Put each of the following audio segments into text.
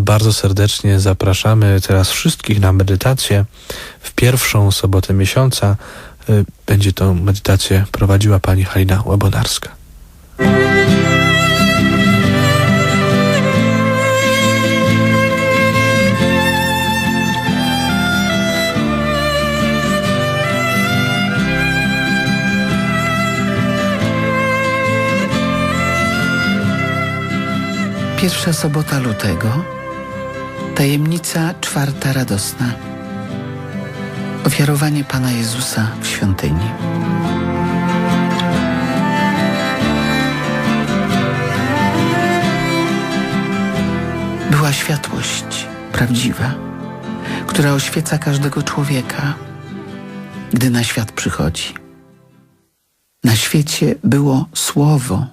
Bardzo serdecznie zapraszamy teraz wszystkich na medytację w pierwszą sobotę miesiąca. Będzie tą medytację prowadziła pani Halina Łabonarska. Pierwsza sobota lutego, tajemnica czwarta radosna. Ofiarowanie Pana Jezusa w świątyni. Była światłość prawdziwa, która oświeca każdego człowieka, gdy na świat przychodzi. Na świecie było słowo,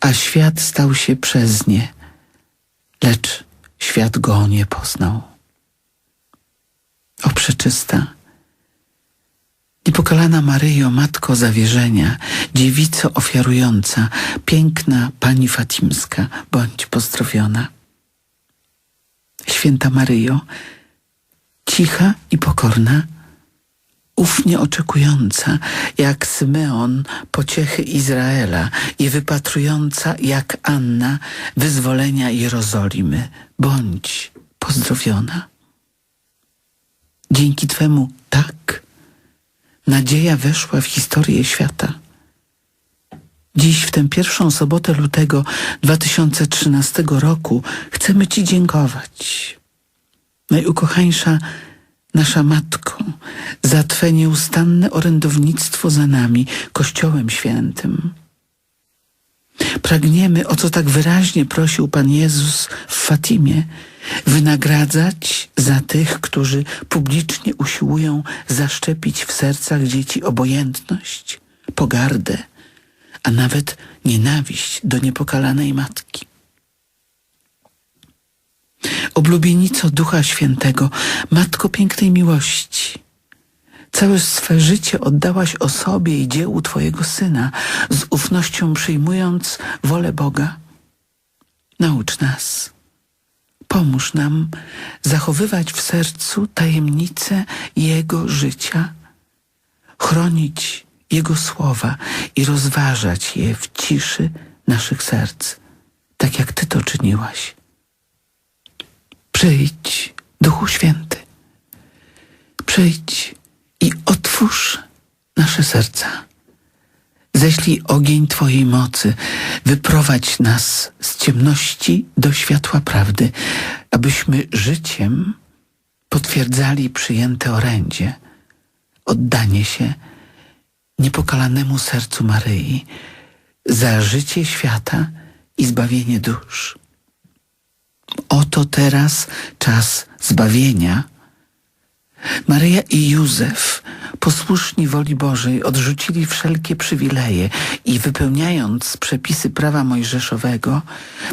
a świat stał się przez nie lecz świat go nie poznał. O przeczysta, niepokalana Maryjo, Matko Zawierzenia, dziewico ofiarująca, piękna Pani Fatimska, bądź pozdrowiona. Święta Maryjo, cicha i pokorna, ufnie oczekująca, jak Symeon, pociechy Izraela i wypatrująca, jak Anna, wyzwolenia Jerozolimy. Bądź pozdrowiona. Dzięki Twemu tak nadzieja weszła w historię świata. Dziś, w tę pierwszą sobotę lutego 2013 roku, chcemy Ci dziękować. Najukochańsza nasza Matko, za Twe nieustanne orędownictwo za nami, Kościołem Świętym. Pragniemy, o co tak wyraźnie prosił Pan Jezus w Fatimie, wynagradzać za tych, którzy publicznie usiłują zaszczepić w sercach dzieci obojętność, pogardę, a nawet nienawiść do niepokalanej matki. Oblubienico Ducha Świętego, Matko pięknej miłości, całe swe życie oddałaś osobie i dziełu Twojego Syna, z ufnością przyjmując wolę Boga. Naucz nas, pomóż nam zachowywać w sercu tajemnice Jego życia, chronić Jego słowa i rozważać je w ciszy naszych serc, tak jak Ty to czyniłaś. Przyjdź, Duchu Święty. Przyjdź i otwórz nasze serca. Ześlij ogień Twojej mocy, wyprowadź nas z ciemności do światła prawdy, abyśmy życiem potwierdzali przyjęte orędzie, oddanie się niepokalanemu sercu Maryi za życie świata i zbawienie dusz. Oto teraz czas zbawienia. Maryja i Józef, posłuszni woli Bożej, odrzucili wszelkie przywileje i wypełniając przepisy prawa mojżeszowego,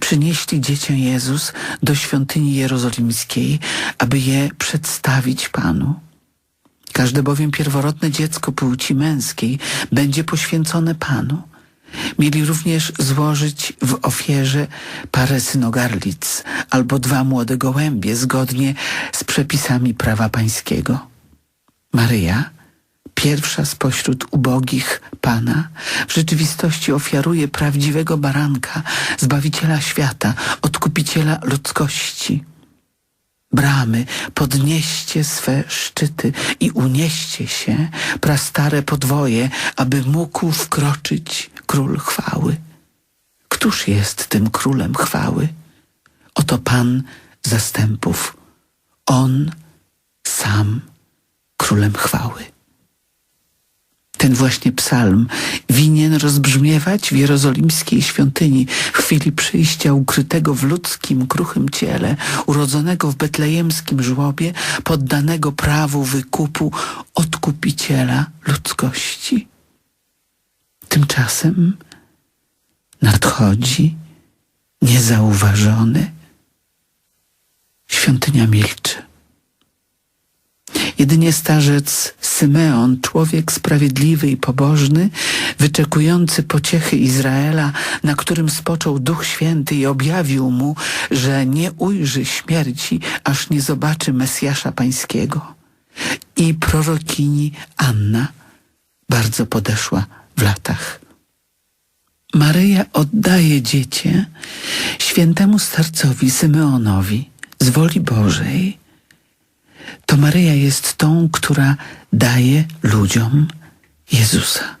przynieśli dziecię Jezus do świątyni jerozolimskiej, aby je przedstawić Panu. Każde bowiem pierworodne dziecko płci męskiej będzie poświęcone Panu. Mieli również złożyć w ofierze parę synogarlic albo dwa młode gołębie zgodnie z przepisami prawa pańskiego. Maryja, pierwsza spośród ubogich Pana, w rzeczywistości ofiaruje prawdziwego baranka, Zbawiciela świata, Odkupiciela ludzkości. Bramy, podnieście swe szczyty i unieście się, prastare podwoje, aby mógł wkroczyć król chwały. Któż jest tym królem chwały? Oto Pan zastępów, On sam królem chwały. Ten właśnie psalm winien rozbrzmiewać w jerozolimskiej świątyni w chwili przyjścia ukrytego w ludzkim, kruchym ciele, urodzonego w betlejemskim żłobie, poddanego prawu wykupu odkupiciela ludzkości. Tymczasem nadchodzi niezauważony. Świątynia milczy. Jedynie starzec Symeon, człowiek sprawiedliwy i pobożny, wyczekujący pociechy Izraela, na którym spoczął Duch Święty i objawił mu, że nie ujrzy śmierci, aż nie zobaczy Mesjasza Pańskiego. I prorokini Anna bardzo podeszła w latach. Maryja oddaje dziecię świętemu starcowi Symeonowi z woli Bożej. To Maryja jest tą, która daje ludziom Jezusa.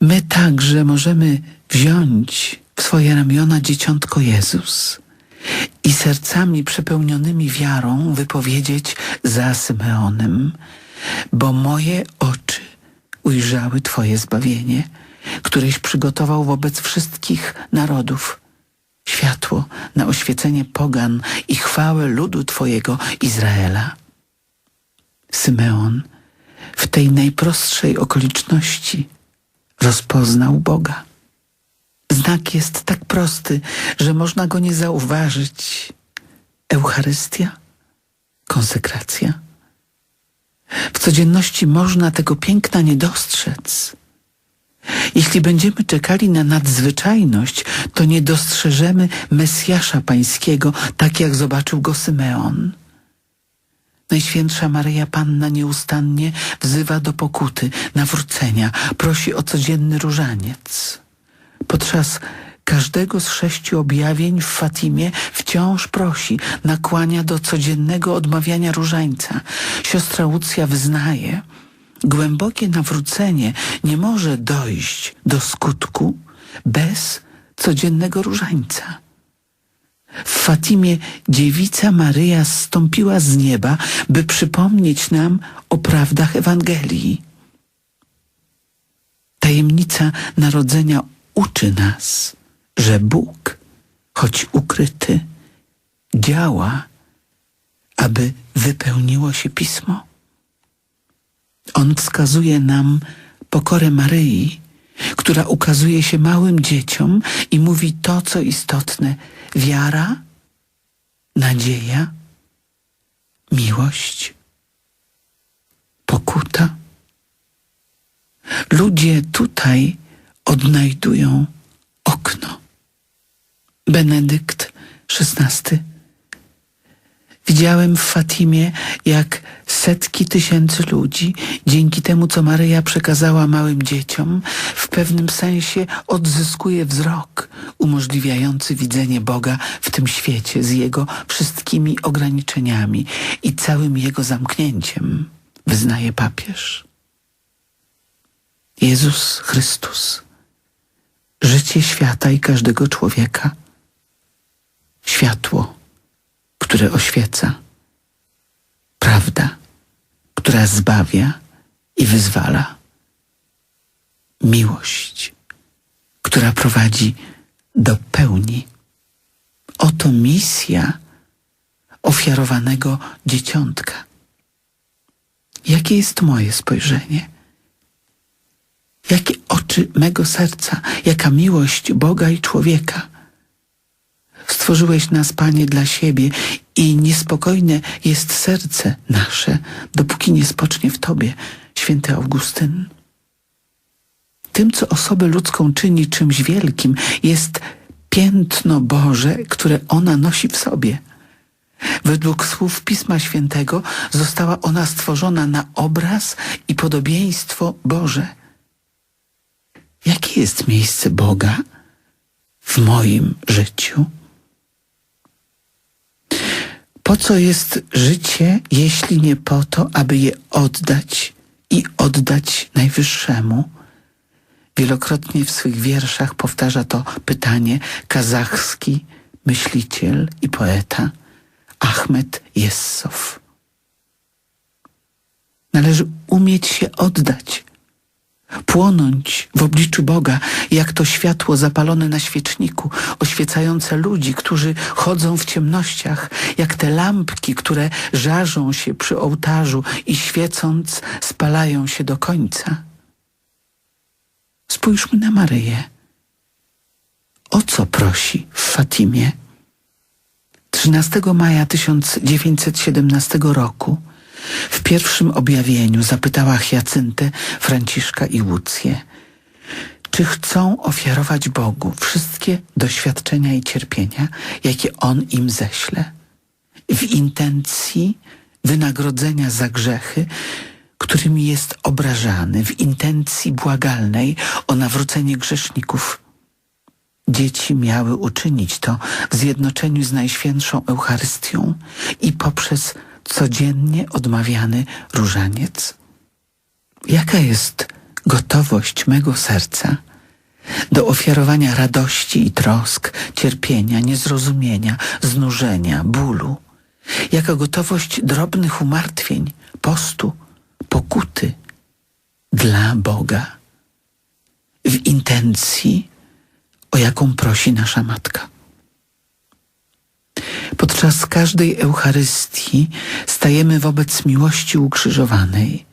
My także możemy wziąć w swoje ramiona dzieciątko Jezus i sercami przepełnionymi wiarą wypowiedzieć za Symeonem, bo moje oczy ujrzały Twoje zbawienie, któreś przygotował wobec wszystkich narodów. Światło na oświecenie pogan i chwałę ludu Twojego Izraela. Symeon w tej najprostszej okoliczności rozpoznał Boga. Znak jest tak prosty, że można go nie zauważyć. Eucharystia, konsekracja. W codzienności można tego piękna nie dostrzec. Jeśli będziemy czekali na nadzwyczajność, to nie dostrzeżemy Mesjasza Pańskiego, tak jak zobaczył go Symeon. Najświętsza Maryja Panna nieustannie wzywa do pokuty, nawrócenia, prosi o codzienny różaniec. Podczas każdego z sześciu objawień w Fatimie wciąż prosi, nakłania do codziennego odmawiania różańca. Siostra Łucja wyznaje, głębokie nawrócenie nie może dojść do skutku bez codziennego różańca. W Fatimie dziewica Maryja zstąpiła z nieba, by przypomnieć nam o prawdach Ewangelii. Tajemnica narodzenia uczy nas, że Bóg, choć ukryty, działa, aby wypełniło się pismo. On wskazuje nam pokorę Maryi, która ukazuje się małym dzieciom i mówi to, co istotne: wiara, nadzieja, miłość, pokuta. Ludzie tutaj odnajdują. Benedykt XVI. Widziałem w Fatimie, jak setki tysięcy ludzi, dzięki temu, co Maryja przekazała małym dzieciom, w pewnym sensie odzyskuje wzrok, umożliwiający widzenie Boga w tym świecie z jego wszystkimi ograniczeniami i całym jego zamknięciem, wyznaje papież. Jezus Chrystus, życie świata i każdego człowieka, światło które oświeca, prawda, która zbawia i wyzwala, miłość, która prowadzi do pełni. Oto misja ofiarowanego dzieciątka. Jakie jest moje spojrzenie? Jakie oczy mego serca, jaka miłość Boga i człowieka? Stworzyłeś nas, Panie, dla siebie i niespokojne jest serce nasze, dopóki nie spocznie w Tobie, święty Augustyn. Tym, co osobę ludzką czyni czymś wielkim, jest piętno Boże, które ona nosi w sobie. Według słów Pisma Świętego została ona stworzona na obraz i podobieństwo Boże. Jakie jest miejsce Boga w moim życiu? Po co jest życie, jeśli nie po to, aby je oddać i oddać Najwyższemu? Wielokrotnie w swych wierszach powtarza to pytanie kazachski myśliciel i poeta Ahmed Jessow. Należy umieć się oddać, płonąć w obliczu Boga, jak to światło zapalone na świeczniku, oświecające ludzi, którzy chodzą w ciemnościach, jak te lampki, które żarzą się przy ołtarzu i świecąc spalają się do końca. Spójrzmy na Maryję. O co prosi w Fatimie? 13 maja 1917 roku w pierwszym objawieniu zapytała Hyacyntę, Franciszka i Łucję, czy chcą ofiarować Bogu wszystkie doświadczenia i cierpienia, jakie On im ześle, w intencji wynagrodzenia za grzechy, którymi jest obrażany, w intencji błagalnej o nawrócenie grzeszników. Dzieci miały uczynić to w zjednoczeniu z Najświętszą Eucharystią i poprzez codziennie odmawiany różaniec. Jaka jest gotowość mego serca do ofiarowania radości i trosk, cierpienia, niezrozumienia, znużenia, bólu? Jaka gotowość drobnych umartwień, postu, pokuty dla Boga w intencji, o jaką prosi nasza Matka? Podczas każdej Eucharystii stajemy wobec miłości ukrzyżowanej.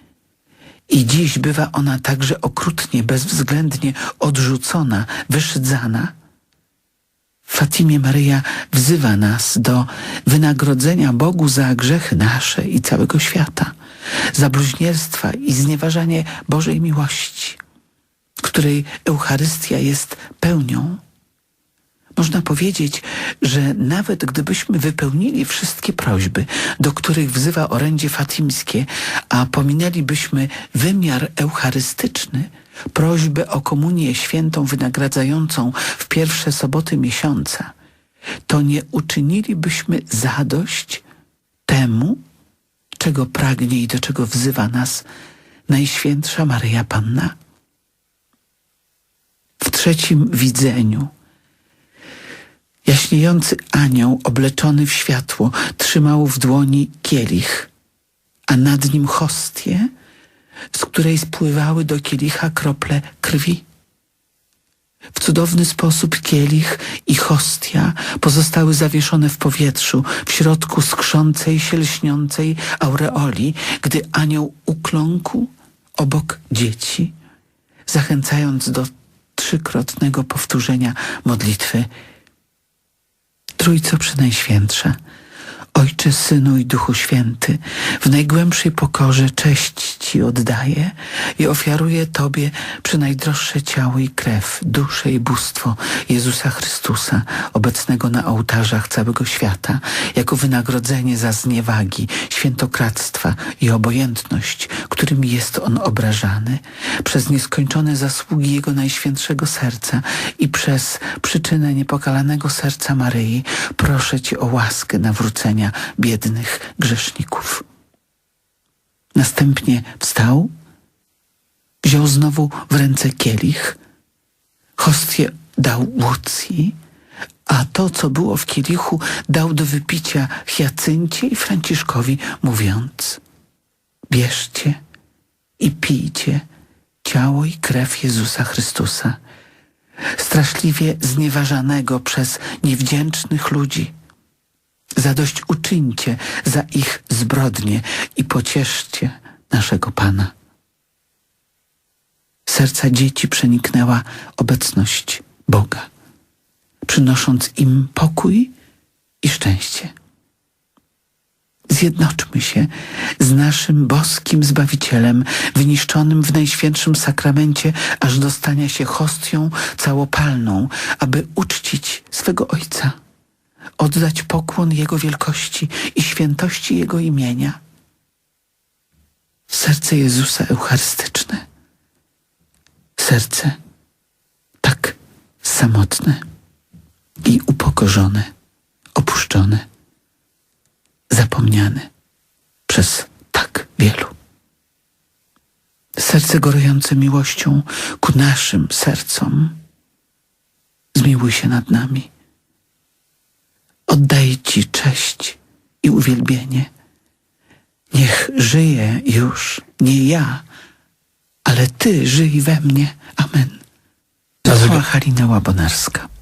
I dziś bywa ona także okrutnie, bezwzględnie odrzucona, wyszydzana. W Fatimie Maryja wzywa nas do wynagrodzenia Bogu za grzechy nasze i całego świata, za bluźnierstwa i znieważanie Bożej miłości, której Eucharystia jest pełnią. Można powiedzieć, że nawet gdybyśmy wypełnili wszystkie prośby, do których wzywa orędzie fatimskie, a pominęlibyśmy wymiar eucharystyczny, prośbę o komunię świętą wynagradzającą w pierwsze soboty miesiąca, to nie uczynilibyśmy zadość temu, czego pragnie i do czego wzywa nas Najświętsza Maryja Panna. W trzecim widzeniu Jaśniejący anioł, obleczony w światło, trzymał w dłoni kielich, a nad nim hostię, z której spływały do kielicha krople krwi. W cudowny sposób kielich i hostia pozostały zawieszone w powietrzu, w środku skrzącej się lśniącej aureoli, gdy anioł ukląkł obok dzieci, zachęcając do trzykrotnego powtórzenia modlitwy Trójco Przynajświętsza, Ojcze, Synu i Duchu Święty, w najgłębszej pokorze cześć Ci oddaję i ofiaruję Tobie przynajdroższe ciało i krew, duszę i bóstwo Jezusa Chrystusa, obecnego na ołtarzach całego świata, jako wynagrodzenie za zniewagi, świętokradztwa i obojętność, którymi jest On obrażany, przez nieskończone zasługi Jego Najświętszego Serca i przez przyczynę niepokalanego serca Maryi, proszę Cię o łaskę nawrócenia biednych grzeszników. Następnie wstał, wziął znowu w ręce kielich, hostię dał Łucji, a to, co było w kielichu, dał do wypicia Hiacyncie i Franciszkowi, mówiąc Bierzcie i pijcie ciało i krew Jezusa Chrystusa, straszliwie znieważanego przez niewdzięcznych ludzi. Zadość uczyńcie za ich zbrodnie i pocieszcie naszego Pana. Serca dzieci przeniknęła obecność Boga, przynosząc im pokój i szczęście. Zjednoczmy się z naszym boskim Zbawicielem, wyniszczonym w Najświętszym Sakramencie, aż do stania się hostią całopalną, aby uczcić swego Ojca oddać pokłon Jego wielkości i świętości Jego imienia. Serce Jezusa Eucharystyczne. Serce tak samotne i upokorzone, opuszczone, zapomniane przez tak wielu. Serce gorujące miłością ku naszym sercom. Zmiłuj się nad nami oddaję Ci cześć i uwielbienie. Niech żyje już nie ja, ale Ty żyj we mnie. Amen. Chwała Halina Łabonarska.